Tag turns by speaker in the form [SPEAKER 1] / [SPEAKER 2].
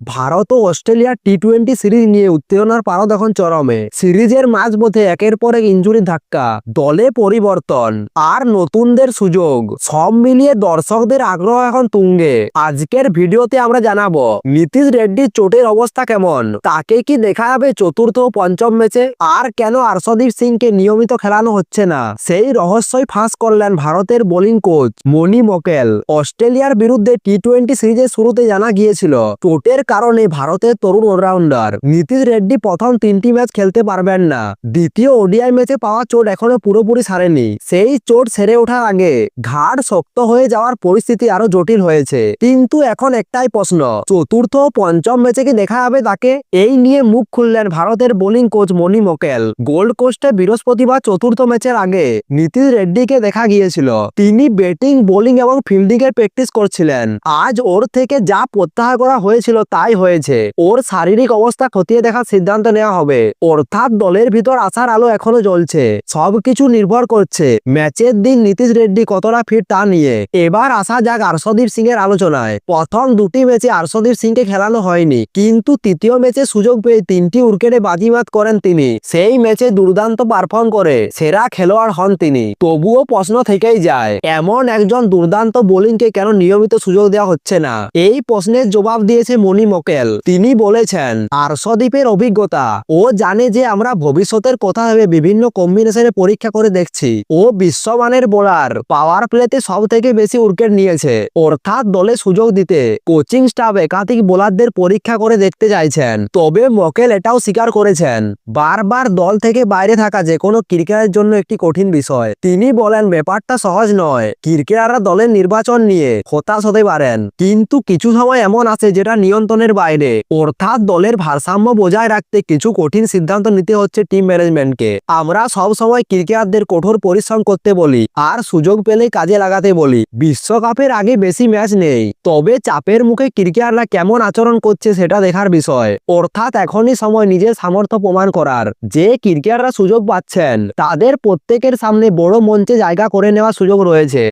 [SPEAKER 1] ভারত ও অস্ট্রেলিয়ার T twenty series নিয়ে উত্তেজনার পারদ এখন চরমে। সিরিজের মাঝপথে একের পর এক ইঞ্জুরি ধাক্কা, দলে পরিবর্তন আর নতুনদের সুযোগ। সব মিলিয়ে দর্শকদের আগ্রহ এখন তুঙ্গে। আজকের ভিডিওতে আমরা জানাব, নীতিশ রেড্ডির চোটের অবস্থা কেমন? তাকে কি দেখা যাবে চতুর্থ ও পঞ্চম ম্যাচে? আর কেন আর্শদীপ সিংকে নিয়মিত খেলানো হচ্ছে না? সেই রহস্যই ফাঁস করলেন ভারতের বোলিং কোচ মনি মকেল। অস্ট্রেলিয়ার বিরুদ্ধে টি টোয়েন্টি সিরিজের শুরুতে জানা গিয়েছিল, চোটের কারণে ভারতের তরুণ অলরাউন্ডার নীতিশ রেড্ডি প্রথম তিনটি ম্যাচ খেলতে পারবেন না। দ্বিতীয় ওডিআই ম্যাচে পাওয়া চোট এখনও পুরোপুরি সারেনি। সেই চোট সেরে ওঠার আগে ঘাড় শক্ত হয়ে যাওয়ার পরিস্থিতি আরও জটিল হয়েছে। কিন্তু এখন একটাই প্রশ্ন, চতুর্থ পঞ্চম ম্যাচে কি দেখা যাবে তাকে? এই নিয়ে মুখ খুললেন ভারতের বোলিং কোচ মনি মোকেল। গোল্ড কোস্টে বৃহস্পতিবার চতুর্থ ম্যাচের আগে নীতিশ রেড্ডিকে দেখা গিয়েছিল। তিনি ব্যাটিং, বোলিং এবং ফিল্ডিং এর প্র্যাকটিস করছিলেন। আজ ওর থেকে যা প্রত্যাহার করা হয়েছিল তাই হয়েছে। ওর শারীরিক অবস্থা খতিয়ে দেখার সিদ্ধান্ত নেওয়া হবে। অর্থাৎ দলের ভিতর আসার আলো এখনও জ্বলছে। সবকিছু নির্ভর করছে ম্যাচের দিন নীতিশ রেড্ডি কতটা ফিট তা নিয়ে। এবার আসা যাক আর্শদীপ সিং এর আলোচনায়। প্রথম দুটি ম্যাচে আর্শদীপ সিংকে খেলানো হয়নি, কিন্তু তৃতীয় ম্যাচে সুযোগ পেয়ে তিনটি উইকেটে বাজিমাত করেন তিনি। সেই ম্যাচে দুর্দান্ত পারফর্ম করে সেরা খেলোয়াড় হন তিনি। তবুও প্রশ্ন থেকেই যায়, এমন একজন দুর্দান্ত বোলিংকে কেন নিয়মিত সুযোগ দেওয়া হচ্ছে না? এই প্রশ্নের জবাব দিয়েছে মনি মকেল তিনি বলেছেন, আর্শদীপের অভিজ্ঞতা। ও জানে যে আমরা ভবিষ্যতের কথা ভেবে বিভিন্ন কম্বিনেশনে পরীক্ষা করে দেখছি। ও বিশ্বমানের বোলার। পাওয়ার প্লেতে সব থেকে বেশি উইকেট নিয়েছে। অর্থাৎ দলে সুযোগ দিতে। কোচিং স্টাফ একাধিক বোলারদের পরীক্ষা করে দেখতে চাইছেন। তবে মকেল এটাও স্বীকার করেছেন, বারবার দল থেকে বাইরে থাকা যে কোনো ক্রিকেটের জন্য একটি কঠিন বিষয়। তিনি বলেন, ব্যাপারটা সহজ নয়। ক্রিকেটাররা দলের নির্বাচন নিয়ে হতাশ হতে পারেন। কিন্তু কিছু সময় এমন আছে যেটা নিয়ন্ত্রণের বাইরে। অর্থাৎ দলের ভারসাম্য বজায় রাখতে কিছু কঠিন সিদ্ধান্ত নিতে হচ্ছে টিম ম্যানেজমেন্টকে। আমরা সব সময় ক্রিকেটারদের কঠোর পরিশ্রম করতে বলি আর সুযোগ পেলে কাজে লাগাতে বলি। বিশ্বকাপের আগে বেশি ম্যাচ নেই, তবে চাপের মুখে ক্রিকেটাররা কেমন আচরণ করছে সেটা দেখার বিষয়। অর্থাৎ এখনই সময় নিজের সামর্থ্য প্রমাণ করার। যে ক্রিকেটাররা সুযোগ পাচ্ছেন, তাদের প্রত্যেকের সামনে বড় মঞ্চে জায়গা করে নেওয়ার সুযোগ রয়েছে।